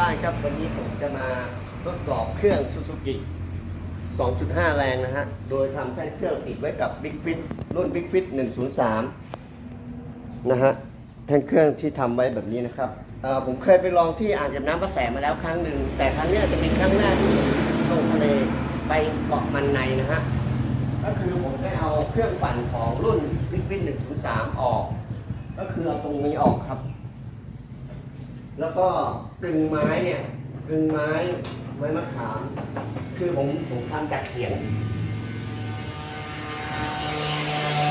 ครับ วันนี้ผมจะมาทดสอบเครื่อง Suzuki 2.5 แรงนะฮะ โดยทำแท่นเครื่องติดไว้กับ Big Fit รุ่น Big Fit 103 นะฮะ แท่นเครื่องที่ทำไว้แบบนี้นะครับ ผมเคยไปลองที่อ่างเก็บน้ำประแสมาแล้วครั้งหนึ่ง แต่ครั้งนี้จะเป็นครั้งแรกที่ลงทะเลไปเกาะมันในนะฮะ ก็คือผมได้เอาเครื่องปั่นของรุ่น Big Fit 103 ออก ก็คือเอาตรงนี้ออกครับ แล้วก็กึ่งไม้เนี่ยกึ่งไม้ไม้มะขาม คือผมผมทำจากเขียง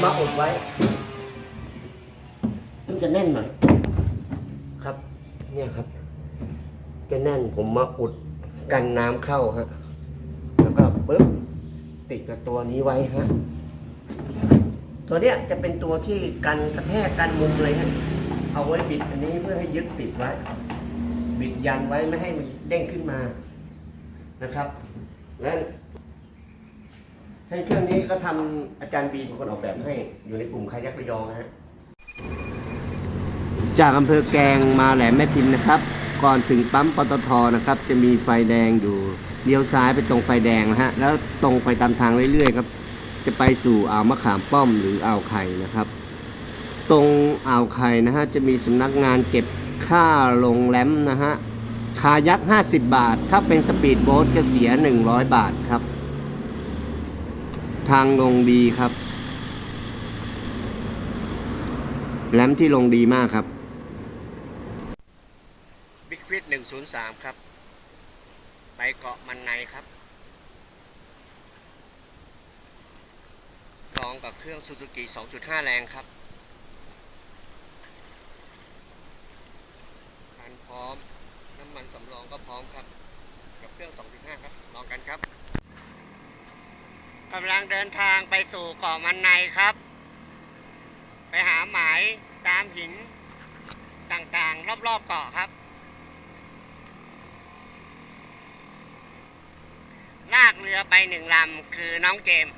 มาอุดไว้มันจะแน่นหน่อยครับ เนี่ยครับ จะแน่นผมมาอุดกันน้ำเข้าฮะแล้วก็ปึ๊บติดกับตัวนี้ไว้ฮะตัวเนี้ยจะเป็นตัวที่กันกระแทกกันมุมเลยฮะ เอาไว้บิดอันนี้เพื่อให้ยึดติดไว้ บิดยันไว้ไม่ให้มันเด้งขึ้นมานะครับและแท่นเครื่องนี้ก็ทำอาจารย์บีเป็นคนออกแบบให้อยู่ในกลุ่มคายักระยองนะฮะจากอำเภอแกงมาแหลมแม่พิมพ์นะครับ ก่อนถึงปั๊มปตทนะครับ จะมีไฟแดงอยู่เลี้ยวซ้ายไปตรงไฟแดงนะฮะแล้วตรงไปตามทางเรื่อยๆครับ จะไปสู่อ่าวมะขามป้อมหรืออ่าวไข่นะครับ ตรงอ่าวไข่นะฮะ จะมีสำนักงานเก็บค่าลงแรมนะฮะ คายัก 50 บาท ถ้าเป็นสปีดโบ๊ทจะเสีย 100 บาทครับ ทางลงดีครับแรมที่ลงดีมากครับ Big Fit 103 ครับ ไปเกาะมันในครับลองกับเครื่อง Suzuki 2.5 แรงครับ คันพร้อม น้ำมันสำรองก็พร้อมครับ กับเครื่อง 2.5 ครับ ลองกันครับกำลังเดินทางไปสู่เกาะมันในครับ ไปหาหมายตามหินต่างๆ รอบๆเกาะครับ ลากเรือไปหนึ่งลำคือน้องเจมส์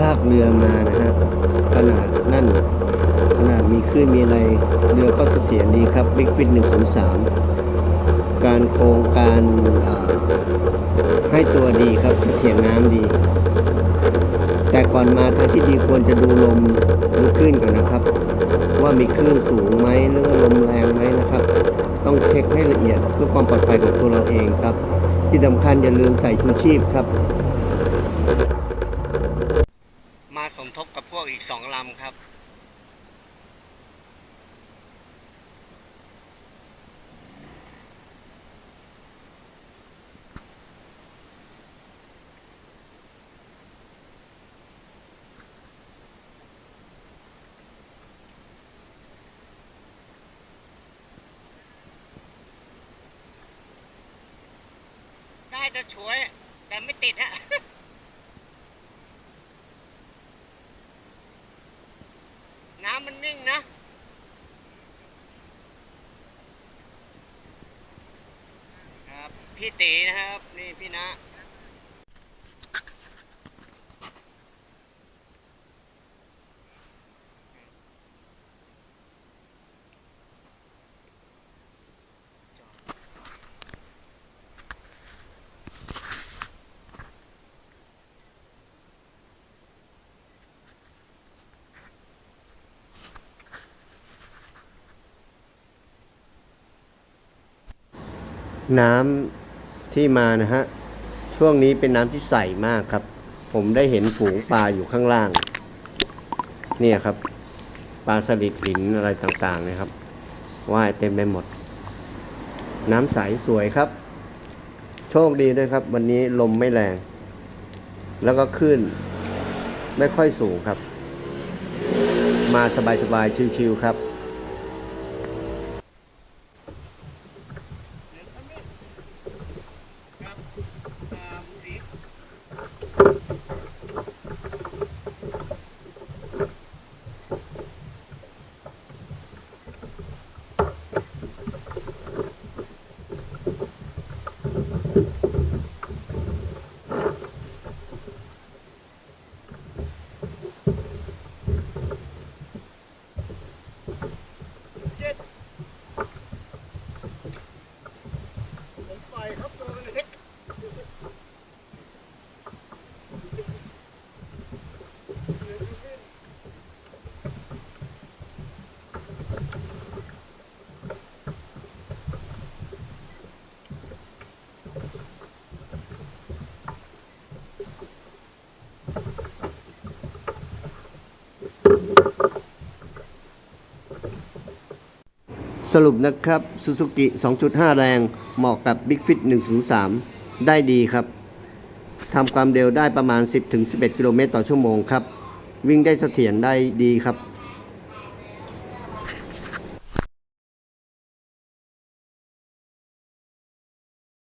ลากเรือมานะฮะขนาดนั่นขนาดมีคลื่นมีอะไรเรือก็เสถียรดีครับบิ๊กฟิตหนึ่งศูนย์สามการโครงการให้ตัวดีครับเสถียรน้ำดี แต่ก่อนมาทางที่ดีควรจะดูลมดูคลื่นก่อนนะครับ ว่ามีคลื่นสูงไหมหรือว่าลมแรงไหมนะครับ ต้องเช็คให้ละเอียดเพื่อความปลอดภัยของตัวเราเองครับ ที่สำคัญอย่าลืมใส่ชูชีพครับ มาสมทบกับพวกอีกสอง ลำครับ ได้จะช่วย แต่ไม่ติดฮะำมันนิ่งนะ ครับ พี่ตีนะครับ นี่พี่นะ น้ำที่มานะฮะ ช่วงนี้เป็นน้ำที่ใสมากครับ ผมได้เห็นฝูงปลาอยู่ข้างล่าง เนี่ยครับ ปลาสลิดหินอะไรต่างๆนะครับว่ายเต็มไปหมด น้ำใสสวยครับ โชคดีด้วยครับ วันนี้ลมไม่แรง แล้วก็ขึ้น ไม่ค่อยสูงครับ มาสบายๆชิวๆครับ รุปนะครับ Suzuki 2.5 แรงเหมาะกับ Big Fit 103 ได้ดีครับทำความเร็วได้ประมาณ 10-11 กิโลเมตรต่อชั่วโมงครับ วิ่งได้เสถียรได้ดีครับ